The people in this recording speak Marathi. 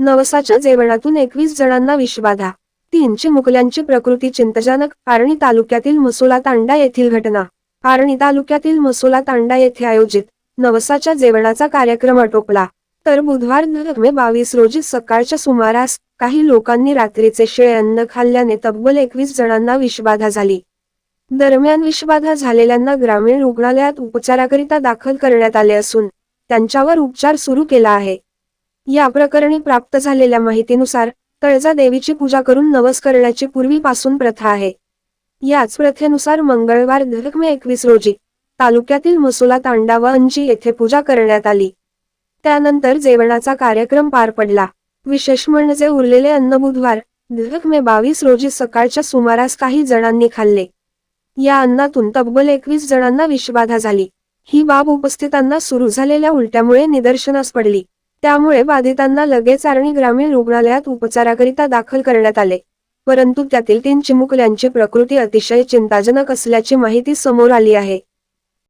नवसाच्या जेवणातून एकवीस जणांना विषबाधा तीन चिमुकल्यांची प्रकृती चिंताजनक पारणी तालुक्यातील मसोला तांडा येथील घटना. पारणी तालुक्यातील मसोला तांडा येथे आयोजित नवसाच्या जेवणाचा कार्यक्रम आटोपला. तर बुधवार मे बावीस रोजी सकाळच्या सुमारास काही लोकांनी रात्रीचे शिळे अन्न खाल्ल्याने तब्बल एकवीस जणांना विषबाधा झाली. दरम्यान विषबाधा झालेल्यांना ग्रामीण रुग्णालयात उपचाराकरिता दाखल करण्यात आले असून त्यांच्यावर उपचार सुरू केला आहे. या प्रकरणी प्राप्त झालेल्या माहितीनुसार तळजा देवीची पूजा करून नवस करण्याची पूर्वीपासून प्रथा आहे. याच प्रथेनुसार मंगळवार मे एकवीस रोजी तालुक्यातील मसुला तांडा व अंजी येथे पूजा करण्यात आली. त्यानंतर जेवणाचा कार्यक्रम पार पडला. विशेष म्हणजे उरलेले अन्न बुधवार मे बावीस रोजी सकाळच्या सुमारास काही जणांनी खाल्ले. या अन्नातून तब्बल एकवीस जणांना विषबाधा झाली. ही बाब उपस्थितांना सुरू झालेल्या उलट्यामुळे निदर्शनास पडली. त्यामुळे बाधितांना लगेच आर्णी ग्रामीण रुग्णालयात उपचाराकरिता दाखल करण्यात आले. परंतु त्यातील तीन चिमुकल्यांची प्रकृती अतिशय चिंताजनक असल्याची माहिती समोर आली आहे.